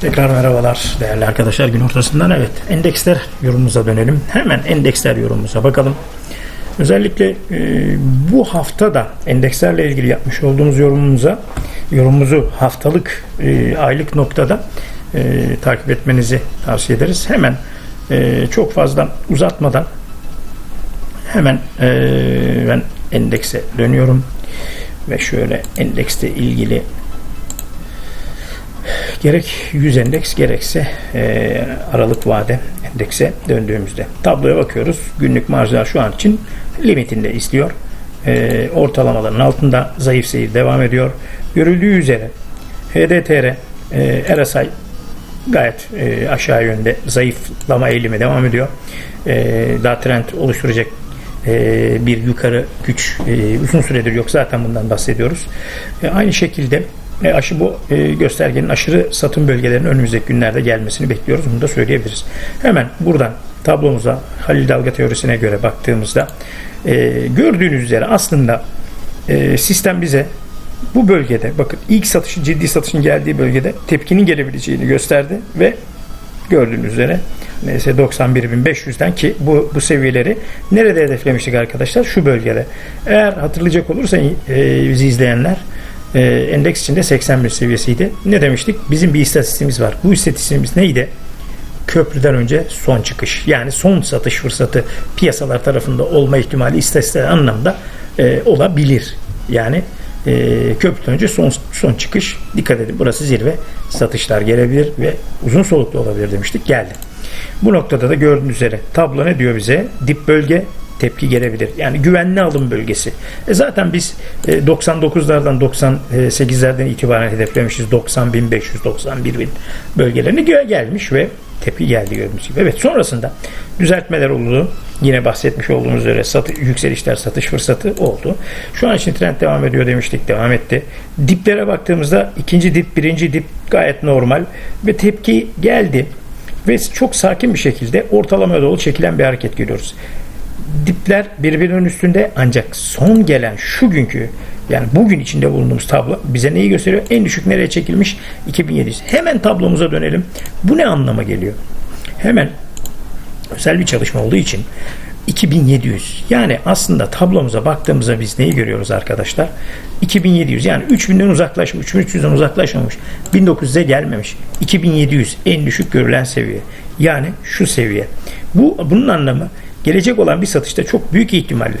Tekrar merhabalar değerli arkadaşlar gün ortasından evet endeksler yorumumuza dönelim. Hemen endeksler yorumumuza bakalım. Özellikle e, bu hafta da endekslerle ilgili yapmış olduğumuz yorumumuza yorumumuzu haftalık e, aylık noktada e, takip etmenizi tavsiye ederiz. Hemen e, çok fazla uzatmadan hemen e, ben endekse dönüyorum ve şöyle endekste ilgili gerek 100 endeks gerekse e, aralık vade endekse döndüğümüzde tabloya bakıyoruz. Günlük marjlar şu an için limitinde istiyor. E, ortalamaların altında zayıf seyir devam ediyor. Görüldüğü üzere HDTR, e, RSI gayet e, aşağı yönde zayıflama eğilimi devam ediyor. E, daha trend oluşturacak e, bir yukarı güç e, uzun süredir yok zaten bundan bahsediyoruz. E, aynı şekilde e, aşı bu e, göstergenin aşırı satım bölgelerinin önümüzdeki günlerde gelmesini bekliyoruz. Bunu da söyleyebiliriz. Hemen buradan tablomuza Halil Dalga teorisine göre baktığımızda e, gördüğünüz üzere aslında e, sistem bize bu bölgede bakın ilk satışın ciddi satışın geldiği bölgede tepkinin gelebileceğini gösterdi ve gördüğünüz üzere neyse 91.500'den ki bu, bu seviyeleri nerede hedeflemiştik arkadaşlar? Şu bölgede. Eğer hatırlayacak olursa e, bizi izleyenler e, endeks içinde 81 seviyesiydi. Ne demiştik? Bizim bir istatistiğimiz var. Bu istatistiğimiz neydi? Köprüden önce son çıkış. Yani son satış fırsatı piyasalar tarafında olma ihtimali istatistik anlamda e, olabilir. Yani e, köprüden önce son son çıkış. Dikkat edin burası zirve. Satışlar gelebilir ve uzun soluklu olabilir demiştik. Geldi. Bu noktada da gördüğünüz üzere tablo ne diyor bize? Dip bölge tepki gelebilir. Yani güvenli alım bölgesi. E zaten biz e, 99'lardan 98'lerden itibaren hedeflemişiz. 90.500, 91.000 bölgelerine gelmiş ve tepki geldi gördüğünüz gibi. Evet sonrasında düzeltmeler oldu. Yine bahsetmiş olduğumuz üzere satı, yükselişler satış fırsatı oldu. Şu an için trend devam ediyor demiştik. Devam etti. Diplere baktığımızda ikinci dip, birinci dip gayet normal ve tepki geldi. Ve çok sakin bir şekilde ortalamaya doğru çekilen bir hareket görüyoruz dipler birbirinin üstünde ancak son gelen şu günkü yani bugün içinde bulunduğumuz tablo bize neyi gösteriyor? En düşük nereye çekilmiş? 2700. Hemen tablomuza dönelim. Bu ne anlama geliyor? Hemen özel bir çalışma olduğu için 2700. Yani aslında tablomuza baktığımızda biz neyi görüyoruz arkadaşlar? 2700 yani 3000'den uzaklaşmış, 3300'den uzaklaşmamış, 1900'e gelmemiş. 2700 en düşük görülen seviye. Yani şu seviye. Bu bunun anlamı gelecek olan bir satışta çok büyük ihtimalle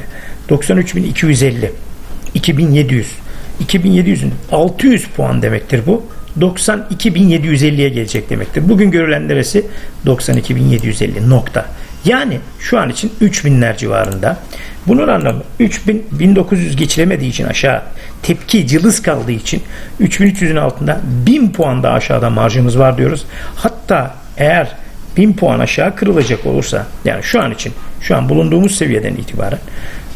93.250 2700 2700'ün 600 puan demektir bu. 92.750'ye gelecek demektir. Bugün görülen neresi? 92.750 nokta. Yani şu an için 3000'ler civarında. Bunun anlamı 3000 1900 geçilemediği için aşağı tepki cılız kaldığı için 3300'ün altında 1000 puan daha aşağıda marjımız var diyoruz. Hatta eğer 1000 puan aşağı kırılacak olursa yani şu an için şu an bulunduğumuz seviyeden itibaren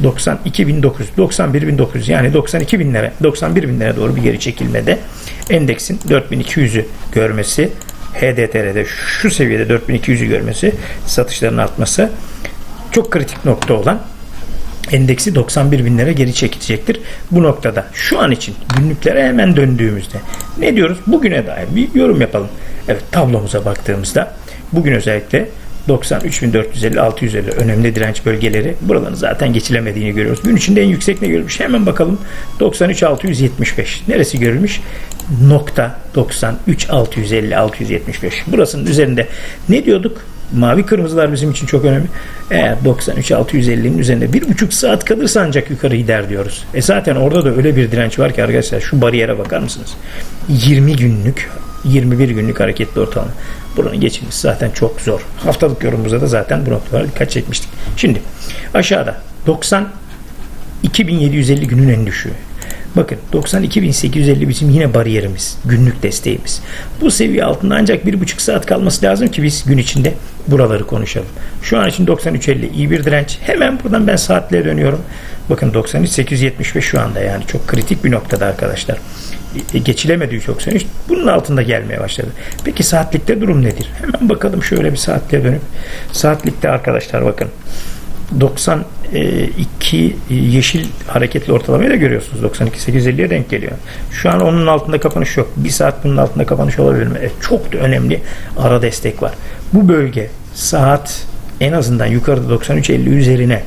92.900 91.900 yani 92 binlere 91 binlere doğru bir geri çekilmede endeksin 4200'ü görmesi HDTR'de şu seviyede 4200'ü görmesi satışların artması çok kritik nokta olan endeksi 91 binlere geri çekilecektir. Bu noktada şu an için günlüklere hemen döndüğümüzde ne diyoruz? Bugüne dair bir yorum yapalım. Evet tablomuza baktığımızda bugün özellikle 93.450 650 önemli direnç bölgeleri buraların zaten geçilemediğini görüyoruz. Gün içinde en yüksek ne görülmüş? Hemen bakalım. 93.675. Neresi görülmüş? Nokta 93.650 675. Burasının üzerinde ne diyorduk? Mavi kırmızılar bizim için çok önemli. Eğer 93-650'nin üzerinde bir buçuk saat kalırsa ancak yukarı gider diyoruz. E zaten orada da öyle bir direnç var ki arkadaşlar şu bariyere bakar mısınız? 20 günlük 21 günlük hareketli ortalama. Buranın geçilmesi zaten çok zor. Haftalık yorumumuzda da zaten bu noktalara dikkat çekmiştik. Şimdi aşağıda 90 2750 günün en düşüğü. Bakın 92.850 bizim yine bariyerimiz, günlük desteğimiz. Bu seviye altında ancak bir buçuk saat kalması lazım ki biz gün içinde buraları konuşalım. Şu an için 93.50 iyi bir direnç. Hemen buradan ben saatliğe dönüyorum. Bakın 93.875 şu anda yani çok kritik bir noktada arkadaşlar. E, geçilemedi 93. Bunun altında gelmeye başladı. Peki saatlikte durum nedir? Hemen bakalım şöyle bir saatliğe dönüp. Saatlikte arkadaşlar bakın. 92 yeşil hareketli ortalamayı da görüyorsunuz. 92.850'ye denk geliyor. Şu an onun altında kapanış yok. Bir saat bunun altında kapanış olabilir mi? Evet, çok da önemli ara destek var. Bu bölge saat en azından yukarıda 93.50 üzerine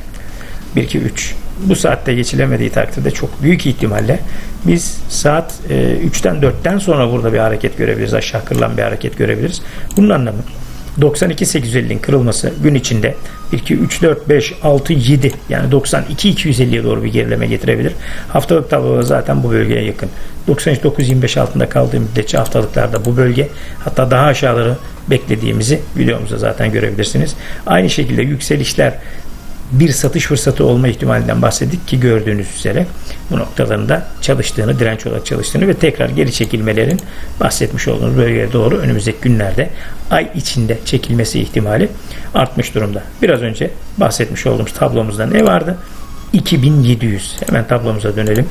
1 2 3 bu saatte geçilemediği takdirde çok büyük ihtimalle biz saat e, 3'ten 4'ten sonra burada bir hareket görebiliriz. Aşağı kırılan bir hareket görebiliriz. Bunun anlamı 92.850'nin kırılması gün içinde 1, 2, 3, 4, 5, 6, 7 yani 92.250'ye doğru bir gerileme getirebilir. Haftalık tabloda zaten bu bölgeye yakın. 93.925 altında kaldığı müddetçe haftalıklarda bu bölge hatta daha aşağıları beklediğimizi videomuzda zaten görebilirsiniz. Aynı şekilde yükselişler bir satış fırsatı olma ihtimalinden bahsettik ki gördüğünüz üzere bu noktalarında çalıştığını, direnç olarak çalıştığını ve tekrar geri çekilmelerin bahsetmiş olduğumuz bölgeye doğru önümüzdeki günlerde ay içinde çekilmesi ihtimali artmış durumda. Biraz önce bahsetmiş olduğumuz tablomuzda ne vardı? 2700. Hemen tablomuza dönelim.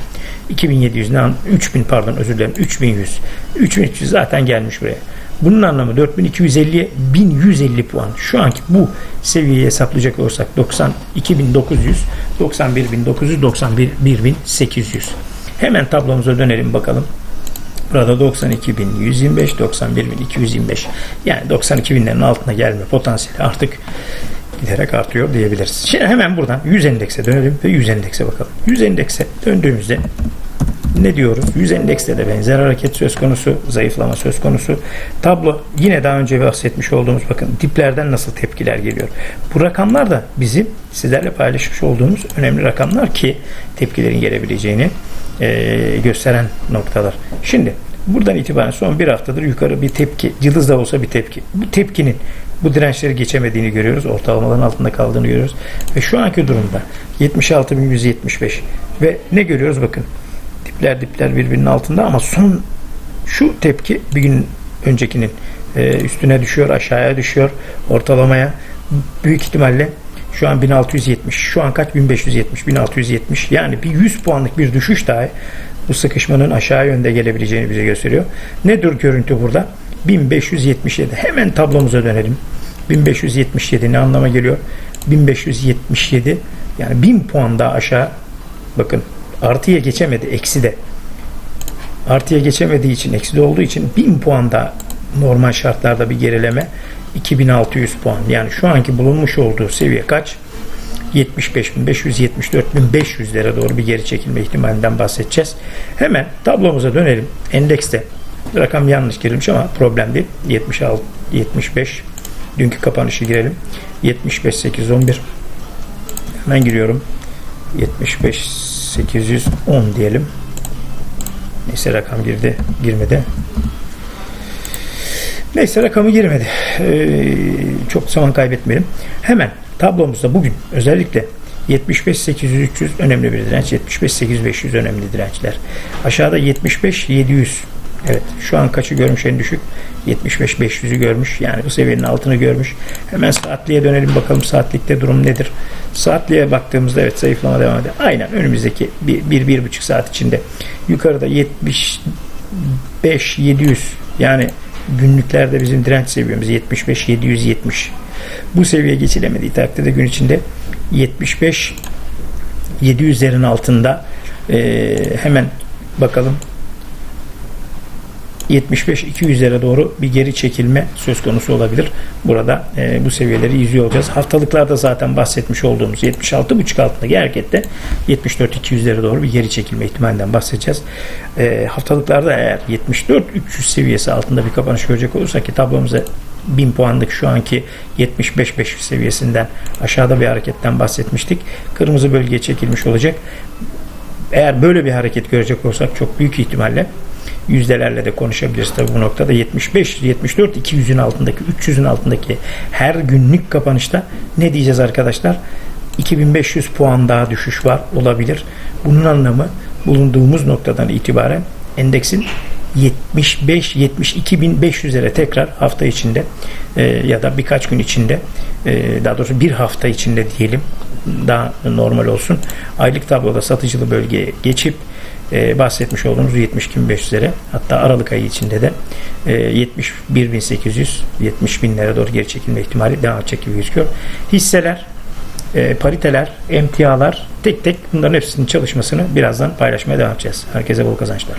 2700 ne 3000 pardon özür dilerim 3100. 3300 zaten gelmiş buraya. Bunun anlamı 4250'ye 1150 puan. Şu anki bu seviyeyi hesaplayacak olursak 92.900, 91.900, 91.800. Hemen tablomuza dönelim bakalım. Burada 92.125, 91.225 yani 92.000'lerin altına gelme potansiyeli artık giderek artıyor diyebiliriz. Şimdi hemen buradan 100 endekse dönelim ve 100 endekse bakalım. 100 endekse döndüğümüzde ne diyoruz? 100 endekste de benzer hareket söz konusu, zayıflama söz konusu. Tablo yine daha önce bahsetmiş olduğumuz bakın diplerden nasıl tepkiler geliyor. Bu rakamlar da bizim sizlerle paylaşmış olduğumuz önemli rakamlar ki tepkilerin gelebileceğini e, gösteren noktalar. Şimdi buradan itibaren son bir haftadır yukarı bir tepki, yıldız da olsa bir tepki. Bu tepkinin bu dirençleri geçemediğini görüyoruz. Ortalamaların altında kaldığını görüyoruz. Ve şu anki durumda 76.175 ve ne görüyoruz bakın dipler dipler birbirinin altında ama son şu tepki bir gün öncekinin e, üstüne düşüyor, aşağıya düşüyor, ortalamaya büyük ihtimalle şu an 1670, şu an kaç 1570, 1670 yani bir 100 puanlık bir düşüş dahi bu sıkışmanın aşağı yönde gelebileceğini bize gösteriyor. Nedir görüntü burada? 1577. Hemen tablomuza dönelim. 1577 ne anlama geliyor? 1577 yani 1000 puan daha aşağı bakın artıya geçemedi eksi de artıya geçemediği için eksi de olduğu için 1000 puan da normal şartlarda bir gerileme 2600 puan yani şu anki bulunmuş olduğu seviye kaç 75.574.500'lere doğru bir geri çekilme ihtimalinden bahsedeceğiz. Hemen tablomuza dönelim. Endekste rakam yanlış girilmiş ama problem değil. 76 75 dünkü kapanışı girelim. 75 811 hemen giriyorum. 75 810 diyelim. Neyse rakam girdi, girmedi. Neyse rakamı girmedi. Ee, çok zaman kaybetmeyelim. Hemen tablomuzda bugün özellikle 75-800-300 önemli bir direnç. 75-800-500 önemli dirençler. Aşağıda 75-700 Evet şu an kaçı görmüş en düşük? 75-500'ü görmüş. Yani bu seviyenin altını görmüş. Hemen saatliğe dönelim bakalım saatlikte durum nedir? Saatliğe baktığımızda evet zayıflama devam ediyor. Aynen önümüzdeki bir, bir, bir buçuk saat içinde yukarıda 75-700 yani günlüklerde bizim direnç seviyemiz 75-770 bu seviye geçilemediği takdirde gün içinde 75 700'lerin altında e, hemen bakalım 75-200'lere doğru bir geri çekilme söz konusu olabilir. Burada e, bu seviyeleri izliyor olacağız. Haftalıklarda zaten bahsetmiş olduğumuz 76.5 altındaki harekette 74-200'lere doğru bir geri çekilme ihtimalinden bahsedeceğiz. E, haftalıklarda eğer 74-300 seviyesi altında bir kapanış görecek olursak ki tablomuza 1000 puanlık şu anki 75-500 seviyesinden aşağıda bir hareketten bahsetmiştik. Kırmızı bölgeye çekilmiş olacak. Eğer böyle bir hareket görecek olsak çok büyük ihtimalle yüzdelerle de konuşabiliriz. Tabii bu noktada 75 74 200'ün altındaki 300'ün altındaki her günlük kapanışta ne diyeceğiz arkadaşlar? 2500 puan daha düşüş var olabilir. Bunun anlamı bulunduğumuz noktadan itibaren endeksin 75 72500'lere tekrar hafta içinde e, ya da birkaç gün içinde e, daha doğrusu bir hafta içinde diyelim daha normal olsun aylık tabloda satıcılı bölgeye geçip e, bahsetmiş olduğumuz 72.500'lere hatta Aralık ayı içinde de e, 71.800 70 binlere doğru geri çekilme ihtimali devam edecek gibi gözüküyor. Hisseler e, pariteler, emtialar tek tek bunların hepsinin çalışmasını birazdan paylaşmaya devam edeceğiz. Herkese bol kazançlar.